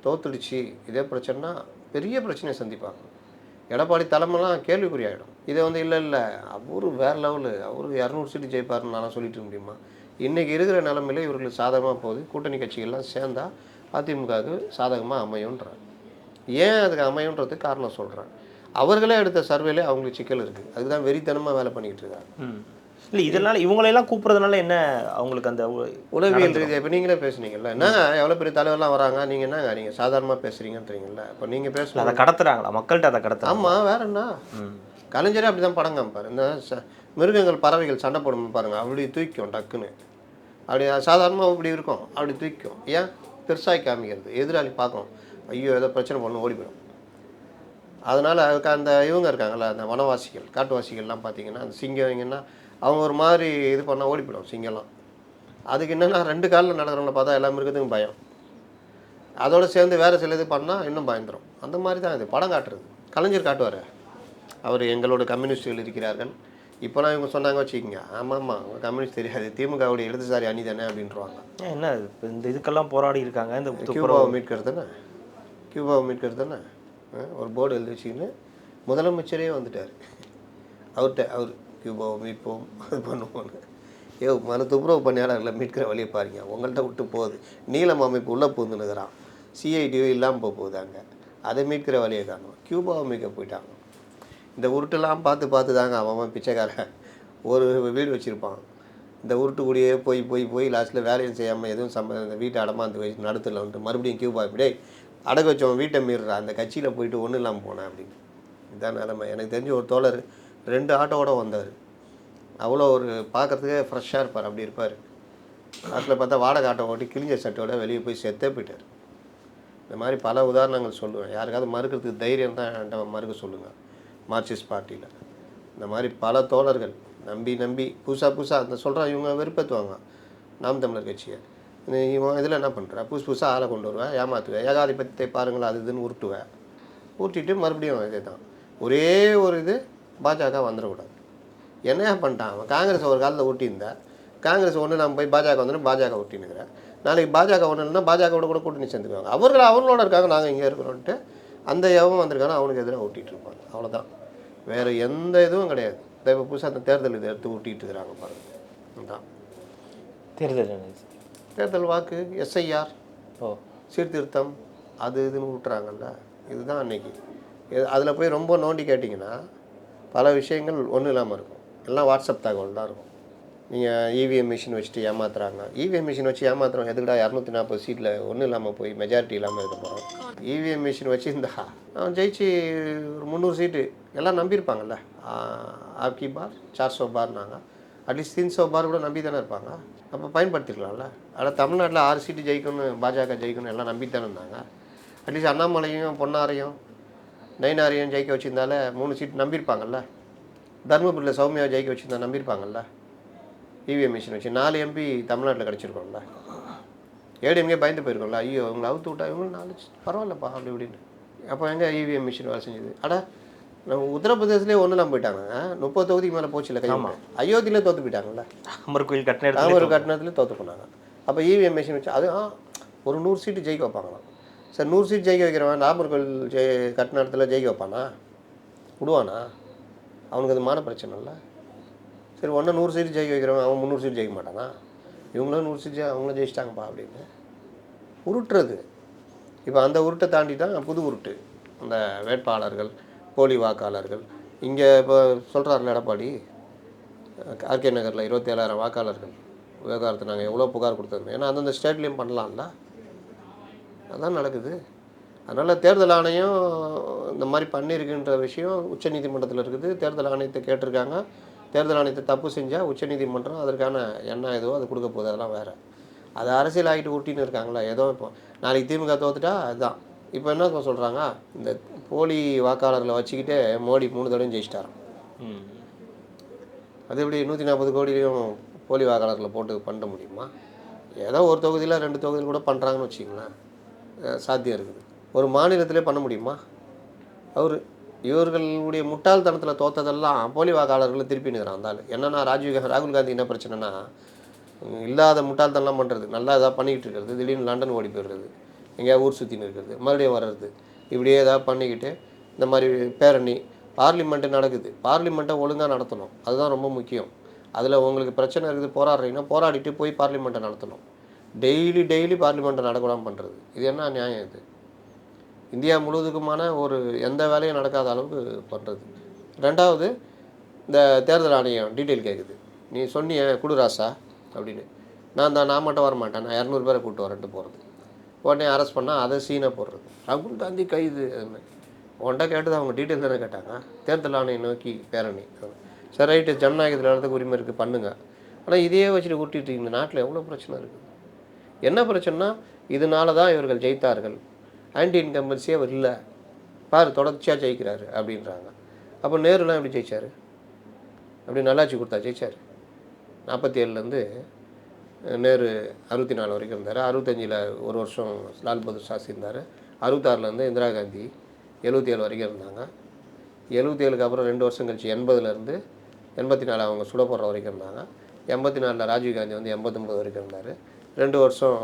தோத்துடுச்சு இதே பிரச்சனைனா பெரிய பிரச்சனையை சந்திப்பாங்க. எடப்பாடி தலைமைலாம் கேள்விக்குறியாயிடும் இதை வந்து இல்லை இல்லை அவரு வேறு லெவலு அவரு இரநூறு சீட்டு ஜெயிப்பாருன்னு நான் சொல்லிட்டு முடியுமா? இன்றைக்கி இருக்கிற நிலமையில இவர்களுக்கு சாதகமாக போகுது. கூட்டணி கட்சிகள்லாம் சேர்ந்தால் அதிமுகவுக்கு சாதகமாக அமையுன்றார் ஏன் அதுக்கு அமையுன்றது காரணம் சொல்கிறேன் அவர்களே எடுத்த சர்வேலே அவங்களுக்கு சிக்கல் இருக்குது அதுக்கு தான் வெறித்தனமாக வேலை பண்ணிக்கிட்டு இருக்காங்க. இல்லை இதனால இவங்களெல்லாம் கூப்பிட்றதுனால என்ன அவங்களுக்கு அந்த உளவியல் ரீதியாக இப்போ நீங்களே பேசுனீங்கல்ல என்னங்க எவ்வளோ பெரிய தலைவர்லாம் வராங்க? நீங்கள் என்னங்க நீங்கள் சாதாரணமாக பேசுகிறீங்கன்றீங்கல்ல இப்போ நீங்கள் பேசலாம் அதை கடத்துறாங்களா? மக்கள்கிட்ட அதை கடத்துறாங்க ஆமாம் வேற என்ன? கலைஞரே அப்படி தான் படம் காமிப்பார் இந்த மிருகங்கள் பறவைகள் சண்டை போடும் பாருங்க அப்படி தூக்கும் டக்குன்னு. அப்படி சாதாரணமாக இப்படி இருக்கும் அப்படி தூக்கும் ஏன்? பெருசாகி காமிக்கிறது எதிராளி பார்க்கும் ஐயோ ஏதோ பிரச்சனை பண்ணணும் ஓடி போயிடும். அதனால் அந்த இவங்க இருக்காங்கல்ல அந்த வனவாசிகள் காட்டுவாசிகள்லாம் பார்த்தீங்கன்னா அந்த சிங்கம்ங்கன்னா அவங்க ஒரு மாதிரி இது பண்ணால் ஓடி போயிடும் சிங்கம்லாம் அதுக்கு என்னென்னா ரெண்டு காலில் நடக்கிறவங்கள பார்த்தா எல்லா மிருகத்துக்கும் பயம். அதோட சேர்ந்து வேறு சில இது பண்ணால் இன்னும் பயந்துரும். அந்த மாதிரி தான் இது. படம் காட்டுறது. கலைஞர் காட்டுவார். அவர் எங்களோட கம்யூனிஸ்டுகள் இருக்கிறார்கள். இப்போலாம் இவங்க சொன்னாங்க வச்சுக்கிங்க. ஆமாம் ஆமாம் கம்யூனிஸ்ட் தெரியாது. திமுகவுடைய இடதுசாரி அணி தானே அப்படின்றவாங்க ஏன் என்ன இந்த இதுக்கெல்லாம் போராடி இருக்காங்க. இந்த கியூபாவை மீட்கிறது தானே கியூபாவை தானே ஒரு போர்டு எழுதி வச்சுக்கின்னு முதலமைச்சரே வந்துட்டார். அவர்கிட்ட அவர் கியூபாவை மீட்போம் அது பண்ணுவோம் ஏ மன துப்புரவு பணியாளர்களை மீட்கிற வழியை பாருங்க. உங்கள்கிட்ட விட்டு போகுது. நீலம் அமைப்பு உள்ளே பூந்துனுக்குறான் சிஐடியோ இல்லாமல் போக போகுது அங்கே. அதை மீட்கிற வழியை காணும் கியூபாவை மீட்க போயிட்டாங்க. இந்த உருட்டெல்லாம் பார்த்து பார்த்து தாங்க அவன் பிச்சைக்காரன். ஒரு வீடு வச்சுருப்பான். இந்த உருட்டு கூடயே போய் போய் போய் லாஸ்ட்டில் வேலையும் செய்யாமல் எதுவும் சம்ப இந்த வீட்டை அடமாந்து வச்சு நடத்துல வந்துட்டு மறுபடியும் கியூபா இப்படியே அடகு வச்சவன் வீட்டை மீறுறா அந்த கட்சியில் போயிட்டு ஒன்றும் இல்லாமல் போனேன் அப்படின்னு. இதான் நிலமை. எனக்கு தெரிஞ்ச ஒரு தோழர் ரெண்டு ஆட்டோவோட வந்தார். அவ்வளோ ஒரு பார்க்கறதுக்கே ஃப்ரெஷ்ஷாக இருப்பார். அப்படி இருப்பார். லாஸ்ட்டில் பார்த்தா வாடகை ஆட்டோ ஓட்டி கிழிஞ்ச சட்டோட வெளியே போய் செத்தே போயிட்டார். இந்த மாதிரி பல உதாரணங்கள் சொல்லுவேன். யாருக்காவது மறுக்கிறதுக்கு தைரியம் தான் என்கிட்ட மறுக்க சொல்லுங்கள் மார்க்சிஸ்ட் பார்ட்டியில். இந்த மாதிரி பல தோழர்கள் நம்பி நம்பி புதுசாக புதுசாக அந்த சொல்கிறான் இவங்க வெறுப்பேற்றுவாங்க நாம் தமிழர் கட்சியை. இவன் இதில் என்ன பண்ணுறான் புதுசு புதுசாக ஆளை கொண்டு வருவேன் ஏமாற்றுவேன் ஏகாதிபத்தியத்தை பாருங்களா அது இதுன்னு உருட்டுவேன் உருட்டிட்டு மறுபடியும் இதே தான். ஒரே ஒரு இது பாஜக வந்துடக்கூடாது. என்னையா பண்ணிட்டான் அவன்? காங்கிரஸ் ஒரு காலத்தில் ஊட்டியிருந்தேன் காங்கிரஸ் ஒன்று நம்ம போய் பாஜக வந்து பாஜக ஒட்டினுக்கிறேன் நாளைக்கு பாஜக ஒன்று இல்லைன்னா பாஜகவோட கூட கூட்டணி சேர்ந்துக்குவாங்க. அவர்கள் அவங்களோட இருக்காங்க நாங்கள் இங்கே இருக்கிறோன்ட்டு அந்த எவன் வந்திருக்கானோ அவனுக்கு எதிராக ஊட்டிகிட்டு இருப்பாங்க. அவ்வளோதான் வேறு எந்த இதுவும் கிடையாது. இப்போ புதுசாக அந்த தேர்தல் இதை எடுத்து ஊட்டிகிட்டு இருக்கிறாங்க பாருங்கள் அதுதான் தேர்தல். தேர்தல் வாக்கு எஸ்ஐஆர் ஓ. சீர்திருத்தம் அது இதுன்னு விட்டுறாங்கல்ல. இதுதான் அன்னைக்கு. அதில் போய் ரொம்ப நோண்டி கேட்டிங்கன்னா பல விஷயங்கள் ஒன்றும் இல்லாமல் இருக்கும். எல்லாம் வாட்ஸ்அப் தகவல் தான் இருக்கும். நீங்கள் இவிஎம் மிஷின் வச்சுட்டு ஏமாத்துறாங்க இவிஎம் மிஷின் வச்சு ஏமாத்துறோம் எதுக்குடா இரநூத்தி நாற்பது சீட்டில் ஒன்றும் இல்லாமல் போய் மெஜாரிட்டி இல்லாமல் இருக்க போகிறோம் இவிஎம் மிஷின் வச்சுருந்தா அவன் ஜெயிச்சு ஒரு முந்நூறு சீட்டு எல்லாம் நம்பியிருப்பாங்கல்ல? ஆப்கி பார் சார் சோ பார்னாங்க. அட்லீஸ்ட் தீன் சோ பார் கூட நம்பி தானே இருப்பாங்க. அப்போ பயன்படுத்திக்கலாம்ல ஆனால் தமிழ்நாட்டில் ஆறு சீட்டு ஜெயிக்கணும் பாஜக ஜெயிக்கணும் எல்லாம் நம்பி தானே இருந்தாங்க அட்லீஸ்ட் அண்ணாமலையும் பொன்னாரையும் நயினாரையும் ஜெயிக்க வச்சிருந்தால மூணு சீட் நம்பியிருப்பாங்கல்ல? தருமபுரியில் சௌமியா ஜெயிக்க வச்சிருந்தா நம்பியிருப்பாங்கல்ல? இவிஎம் மிஷின் வச்சு நாலு எம்பி தமிழ்நாட்டில் கிடச்சிருக்கோம்ல. ஏடிஎம்கே பயந்து போயிருக்கோம்ல. ஐயோ இவங்களை அவுத்து விட்டா இவங்க நாலு பரவாயில்லப்பா அப்படி இப்படின்னு. அப்போ எங்கே இவிஎம் மிஷின் வேலை செஞ்சது? அட நம்ம உத்தரப்பிரதேசலேயே ஒன்று இல்லாமல் போயிட்டாங்க முப்பது தொகுதிக்கு மேலே போச்சுல கை அயோத்தியிலே தோற்று போயிட்டாங்க அமர் கோயில் கட்டின இடத்துல ராமர் கட்டணத்துலேயே தோற்று போனாங்க. அப்போ இவிஎம் மிஷின் வச்சு அது ஒரு நூறு சீட்டு ஜெயிக்க வைப்பாங்களாம். சார் நூறு சீட் ஜெயிக்க வைக்கிறவன் நாமக்கல் கோயில் கட்டின இடத்துல ஜெயிக்க வைப்பானா? விடுவானா? அவனுக்கு அது மான பிரச்சனை இல்லை. சரி ஒன்றை நூறு சீட் ஜெயிக்க வைக்கிறவன் அவன் முந்நூறு சீட் ஜெயிக்க மாட்டானா? இவங்களும் நூறு சீட் ஜெயி- அவங்களும் ஜெயிச்சிட்டாங்கப்பா அப்படின்னு. உருட்டுறது. இப்போ அந்த உருட்டை தாண்டி தான் புது உருட்டு. அந்த வேட்பாளர்கள் போலி வாக்காளர்கள். இங்கே இப்போ சொல்கிறாருல எடப்பாடி ஆர்கே நகரில் இருபத்தேழாயிரம் வாக்காளர்கள். விவகாரத்தை நாங்கள் எவ்வளோ புகார் கொடுத்துருந்தோம் ஏன்னா அந்தந்த ஸ்டேட்லேயும் பண்ணலாம்ல. அதான் நடக்குது. அதனால் தேர்தல் ஆணையம் இந்த மாதிரி பண்ணியிருக்குன்ற விஷயம் உச்சநீதிமன்றத்தில் இருக்குது. தேர்தல் ஆணையத்தை கேட்டிருக்காங்க. தேர்தல் ஆணையத்தை தப்பு செஞ்சால் உச்சநீதிமன்றம் அதற்கான என்ன இதுவோ அது கொடுக்க போகுது. அதெல்லாம் வேறு. அது அரசியல் ஆகிட்டு ஊட்டின்னு இருக்காங்களா ஏதோ இப்போ. நாளைக்கு திமுக தோத்துட்டா அதுதான். இப்போ என்ன சொல்கிறாங்க இந்த போலி வாக்காளர்களை வச்சுக்கிட்டே மோடி மூணு தடவையும் ஜெயிச்சிட்டாராம். ம். அது எப்படி நூற்றி நாற்பது கோடியிலையும் போலி வாக்காளர்களை போட்டு பண்ண முடியுமா? ஏதோ ஒரு தொகுதியில் ரெண்டு தொகுதியில் கூட பண்ணுறாங்கன்னு வச்சிங்களேன் சாத்தியம் இருக்குது. ஒரு மாநிலத்திலே பண்ண முடியுமா? அவர் இவர்களுடைய முட்டாள்தனத்தில் தோத்ததெல்லாம் போலி வாக்காளர்களை திருப்பி நிற்கிறான் அந்த ஆள். என்னன்னா ராஜீவ் கா- ராகுல் காந்தி என்ன பிரச்சனைனா இல்லாத முட்டாள்தனம்லாம் பண்ணுறது நல்லா இதாக பண்ணிக்கிட்டு இருக்கிறது. திடீர்னு லண்டன் ஓடி போயிடுறது. எங்கேயா ஊர் சுற்றின்னு இருக்கிறது மறுபடியும் வர்றது. இப்படியே ஏதாவது பண்ணிக்கிட்டு இந்த மாதிரி பேரணி பார்லிமெண்ட்டு நடக்குது. பார்லிமெண்ட்டை ஒழுங்காக நடத்தணும். அதுதான் ரொம்ப முக்கியம். அதில் உங்களுக்கு பிரச்சனை இருக்குது போராடுறீங்கன்னா போராடிட்டு போய் பார்லிமெண்ட்டை நடத்தணும். டெய்லி டெய்லி பார்லிமெண்ட்டை நடக்கூடாமல் பண்ணுறது இது என்ன நியாயம் இது? இந்தியா முழுவதுக்குமான ஒரு எந்த வேலையும் நடக்காத அளவுக்கு பண்ணுறது ரெண்டாவது இந்த தேர்தல் ஆணையம் டீட்டெயில் கேட்குது நீ சொன்னிய குடுராசா அப்படின்னு. நான் தான் நான் மட்டும் வரமாட்டேன். நான் இரநூறு பேரை கூப்பிட்டு வரேன்ட்டு போகிறது உடனே அரெஸ்ட் பண்ணால் அதை சீனை போடுறது. ராகுல் காந்தி கைது அதுன்னு உன்கிட்ட கேட்டது அவங்க டீட்டெயில் தானே கேட்டாங்க. தேர்தல் ஆணையம் நோக்கி பேரணி. சரி ரைட்டு ஜனநாயகத்தில் நடத்துக்கு உரிமை இருக்குது பண்ணுங்க. ஆனால் இதையே வச்சுட்டு கூட்டிகிட்டு இந்த நாட்டில் எவ்வளோ பிரச்சனை இருக்குது என்ன பிரச்சனைனா இதனால தான் இவர்கள் ஜெயித்தார்கள். ஆன்டி இன்கம்பன்சி அவர் இல்லை. பாரு தொடர்ச்சியாக ஜெயிக்கிறாரு அப்படின்றாங்க. அப்போ நேருலாம் எப்படி ஜெயிச்சார்? அப்படி நல்லாட்சி கொடுத்தா ஜெயிச்சார். நாற்பத்தி ஏழுலேருந்து நேரு அறுபத்தி நாலு வரைக்கும் இருந்தார். அறுபத்தஞ்சில் ஒரு வருஷம் லால் பகதூர் சாஸ்திரி இருந்தார். அறுபத்தாறுலேருந்து இந்திரா காந்தி எழுபத்தி ஏழு வரைக்கும் இருந்தாங்க. எழுபத்தி ஏழுக்கு அப்புறம் ரெண்டு வருஷம் கழிச்சு எண்பதுலேருந்து எண்பத்தி நாலு அவங்க சுட போடுற வரைக்கும் இருந்தாங்க. எண்பத்தி நாலில் ராஜீவ் காந்தி வந்து எண்பத்தொம்பது வரைக்கும் இருந்தார். ரெண்டு வருஷம்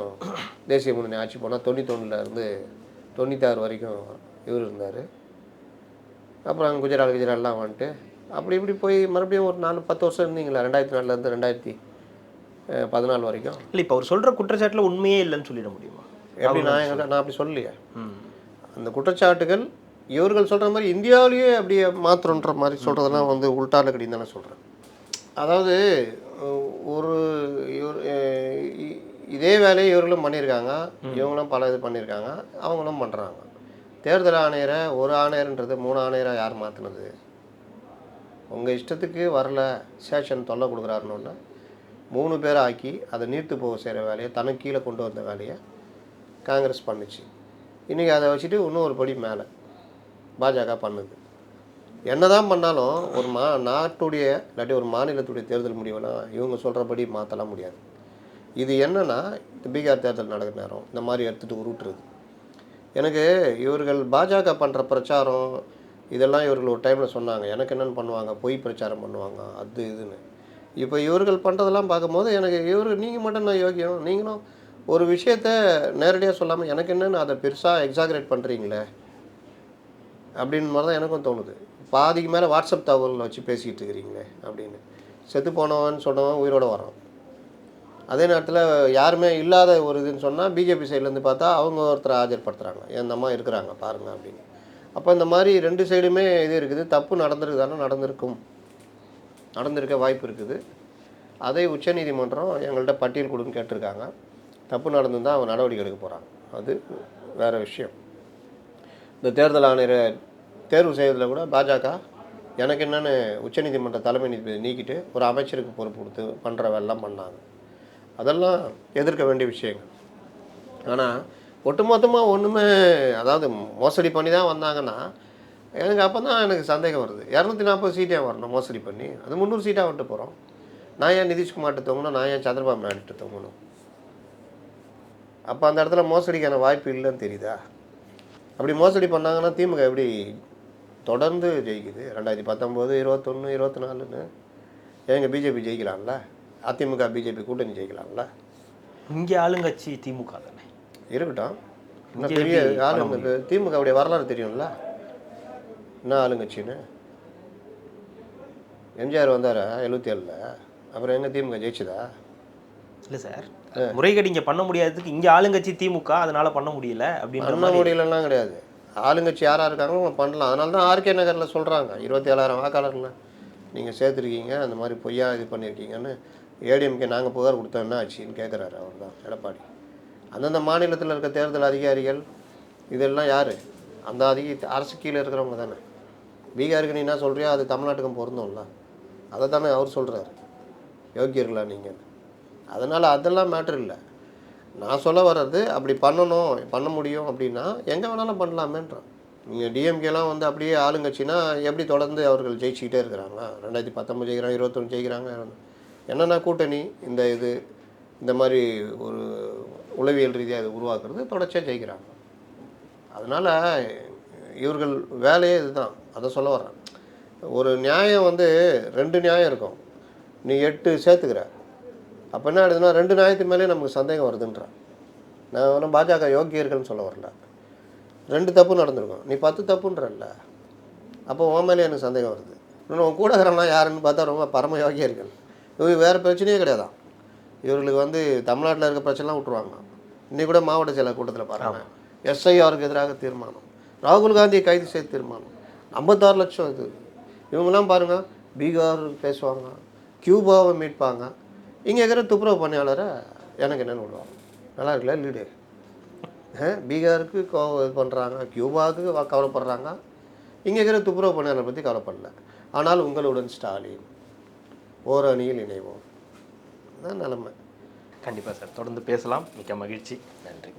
தேசிய முன்னணி ஆட்சி போனால் தொண்ணூத்தொன்னுல இருந்து தொண்ணூத்தாறு வரைக்கும் இவர் இருந்தார். அப்புறம் குஜராத் குஜராத்லாம் வந்துட்டு அப்படி இப்படி போய் மறுபடியும் ஒரு நாலு பத்து வருஷம் இருந்தீங்களா? ரெண்டாயிரத்தி நாலுலேருந்து ரெண்டாயிரத்தி பதினாலு வரைக்கும். இல்லை இப்போ அவர் சொல்கிற குற்றச்சாட்டில் உண்மையே இல்லைன்னு சொல்லிட முடியுமா? எப்படி நான் எங்க நான் அப்படி சொல்லலையே. அந்த குற்றச்சாட்டுகள் இவர்கள் சொல்கிற மாதிரி இந்தியாவிலேயே அப்படியே மாத்திரன்ற மாதிரி சொல்கிறதெல்லாம் வந்து உள்டால கடின்னு தானே சொல்கிறேன் அதாவது ஒரு இவர் இதே வேலையை இவர்களும் பண்ணியிருக்காங்க. இவங்களும் பல இது பண்ணியிருக்காங்க. அவங்களும் பண்ணுறாங்க தேர்தல் ஆணையரை ஒரு ஆணையர்ன்றது மூணு ஆணையரை யார் மாற்றினது உங்கள் இஷ்டத்துக்கு வரல சேஷன் தொல்லை கொடுக்குறாருன்னு மூணு பேரை ஆக்கி அதை நீர்த்து போக செய்கிற வேலையை தனக்கு கீழே கொண்டு வந்த வேலையை காங்கிரஸ் பண்ணுச்சு. இன்றைக்கி அதை வச்சுட்டு இன்னும் ஒரு படி மேலே பாஜக பண்ணுது. என்னதான் பண்ணாலும் ஒரு மா நாட்டுடைய இல்லாட்டி ஒரு மாநிலத்துடைய தேர்தல் முடிவெல்லாம் இவங்க சொல்கிறபடி மாற்றலாம் முடியாது. இது என்னென்னா இந்த பீகார் தேர்தல் நடக்கிற நேரம் இந்த மாதிரி எடுத்துகிட்டு உருட்டுறது. எனக்கு இவர்கள் பாஜக பண்ணுற பிரச்சாரம் இதெல்லாம் இவர்கள் ஒரு டைமில் சொன்னாங்க. எனக்கு என்னென்னு பண்ணுவாங்க? பொய் பிரச்சாரம் பண்ணுவாங்க. அது இதுன்னு. இப்போ இவர்கள் பண்ணுறதெல்லாம் பார்க்கும்போது எனக்கு இவர் நீங்கள் மட்டும் நான் யோகியம் நீங்களும் ஒரு விஷயத்த நேரடியாக சொல்லாமல் எனக்கு என்னென்னு அதை பெருசாக எக்ஸாகரேட் பண்ணுறீங்களே அப்படின்னு மாதிரி தான் எனக்கும் தோணுது. பாதிக்கு மேலே வாட்ஸ்அப் தகவலில் வச்சு பேசிக்கிட்டு இருக்கிறீங்களே? அப்படின்னு. செத்து போனவன் சொன்னவன் உயிரோட வரான் அதே நேரத்தில் யாருமே இல்லாத ஒரு இதுன்னு சொன்னால் பிஜேபி சைட்லேருந்து பார்த்தா அவங்க ஒருத்தரை ஆஜர்படுத்துகிறாங்க என் அம்மா இருக்கிறாங்க பாருங்கள் அப்படின்னு. அப்போ இந்த மாதிரி ரெண்டு சைடுமே இது இருக்குது. தப்பு நடந்திருக்குதானே நடந்திருக்கும். நடந்திருக்க வாய்ப்பு இருக்குது. அதை உச்சநீதிமன்றம் எங்கள்கிட்ட பட்டியல் கொடுன்னு கேட்டிருக்காங்க. தப்பு நடந்திருந்தால் அவன் நடவடிக்கை எடுக்க போகிறாங்க அது வேறு விஷயம். இந்த தேர்தல் ஆணையரை தேர்வு செய்வதில் கூட பாஜக எனக்கு என்னென்னு உச்சநீதிமன்ற தலைமை நீதிபதி நீக்கிட்டு ஒரு அமைச்சருக்கு பொறுப்பு கொடுத்து பண்ணுற வேலைலாம் பண்ணாங்க. அதெல்லாம் எதிர்க்க வேண்டிய விஷயங்கள். ஆனால் ஒட்டுமொத்தமாக ஒன்றுமே அதாவது மோசடி பண்ணி தான் வந்தாங்கன்னா எனக்கு அப்போ தான் எனக்கு சந்தேகம் வருது. இரநூத்தி நாற்பது சீட்டே வரணும் மோசடி பண்ணி. அது முந்நூறு சீட்டாக வந்துட்டு போகிறோம் நான் ஏன் நிதிஷ்குமார்கிட்ட தொங்கணும்? நான் ஏன் சந்திரபாபு நாயுடுகிட்ட தொங்கணும்? அப்போ அந்த இடத்துல மோசடிக்கான வாய்ப்பு இல்லைன்னு தெரியுதா? அப்படி மோசடி பண்ணாங்கன்னா திமுக எப்படி தொடர்ந்து ஜெயிக்குது? ரெண்டாயிரத்தி பத்தொம்போது இருபத்தொன்று இருபத்தி நாலுன்னு. ஏங்க பிஜேபி ஜெயிக்கலாம்ல? அதிமுக பிஜேபி கூட்டணி ஜெயிக்கலாம்ல? இங்கே ஆளுங்கட்சி திமுக தானே. இருக்கட்டும். இன்னும் பெரிய ஆளுங்க திமுகவுடைய வரலாறு தெரியும்ல? என்ன ஆளுங்கட்சின்னு? எம்ஜிஆர் வந்தாரா எழுபத்தி ஏழில் அப்புறம் எங்கே திமுக ஜெயிச்சுதா? இல்லை சார் முறைகேடு இங்கே பண்ண முடியாததுக்கு இங்கே ஆளுங்கட்சி திமுக அதனால பண்ண முடியல அப்படின்ற பண்ண முடியலலாம் கிடையாது. ஆளுங்கட்சி யாராக இருக்காங்களோ பண்ணலாம். அதனால தான் ஆர்கே நகரில் சொல்கிறாங்க இருபத்தி ஏழாயிரம் வாக்காளர்களை நீங்கள் சேர்த்துருக்கீங்க அந்த மாதிரி பொய்யா இது பண்ணியிருக்கீங்கன்னு ஏடிஎம்கே நாங்கள் புகார் கொடுத்தோம் என்ன ஆச்சுன்னு கேட்குறாரு அவர் தான் எடப்பாடி. அந்தந்த மாநிலத்தில் இருக்க தேர்தல் அதிகாரிகள் இதெல்லாம் யார்? அந்த அதிக அரசு கீழே இருக்கிறவங்க தானே. பீகாருக்கு நீ என்ன சொல்கிறியோ அது தமிழ்நாட்டுக்கும் பொருந்தும்ல. அதை தானே அவர் சொல்கிறாரு யோக்கியர்களா நீங்கள் அதனால் அதெல்லாம் மேட்ரு இல்லை. நான் சொல்ல வர்றது அப்படி பண்ணணும் பண்ண முடியும் அப்படின்னா எங்கே வேணாலும் பண்ணலாமேன்றான். நீங்கள் டிஎம்கேலாம் வந்து அப்படியே ஆளுங்கட்சின்னா எப்படி தொடர்ந்து அவர்கள் ஜெயிச்சுக்கிட்டே இருக்கிறாங்க ரெண்டாயிரத்தி பத்தொம்பது ஜெயிக்கிறாங்க இருபத்தொன்று ஜெயிக்கிறாங்க என்னென்ன கூட்டணி இந்த இது இந்த மாதிரி ஒரு உளவியல் ரீதியாக இது உருவாக்குறது தொடர்ச்சியாக ஜெயிக்கிறாங்க. அதனால் இவர்கள் வேலையே இதுதான். அதை சொல்ல வர்றேன். ஒரு நியாயம் வந்து ரெண்டு நியாயம் இருக்கும். நீ எட்டு சேர்த்துக்கிற. அப்போ என்ன ஆயிடுதுன்னா ரெண்டு நியாயத்து மேலே நமக்கு சந்தேகம் வருதுன்றான் நான் ஒன்றும் பாஜக யோக்கியர்கள்னு சொல்ல வரல. ரெண்டு தப்பு நடந்திருக்கும். நீ பத்து தப்புன்றல்ல. அப்போ உன் மேலே எனக்கு சந்தேகம் வருது. இன்னும் உன் கூட இருக்கிறனா யாருன்னு பார்த்தா ரொம்ப பரம யோகியர்கள் இவங்க வேறு பிரச்சனையே கிடையாதான் இவர்களுக்கு வந்து தமிழ்நாட்டில் இருக்க பிரச்சனைலாம் விட்டுருவாங்க. இன்னைக்கு கூட மாவட்ட செயலர் கூட்டத்தில் பாருங்க. எஸ்ஐஆருக்கு எதிராக தீர்மானம். ராகுல் காந்தியை கைது செய்த தீர்மானம். ஐம்பத்தாறு லட்சம் இது. இவங்கெல்லாம் பாருங்கள் பீகார் பேசுவாங்க கியூபாவை மீட்பாங்க. இங்கே இருக்கிற துப்புரவு பணியாளரை எனக்கு என்னென்னு விடுவாங்க. நல்லா இருக்குல்ல லீடு? பீகாருக்கு கோ இது பண்ணுறாங்க கியூபாவுக்கு கவலைப்படுறாங்க. இங்கே இருக்கிற துப்புரவு பணியாளரை பற்றி கவலைப்படல. ஆனால் உங்களுடன் ஸ்டாலின். ஓர் அணியில் இணைவோம். அதுதான் நிலமை. கண்டிப்பாக சார். தொடர்ந்து பேசலாம். மிக்க மகிழ்ச்சி. நன்றி.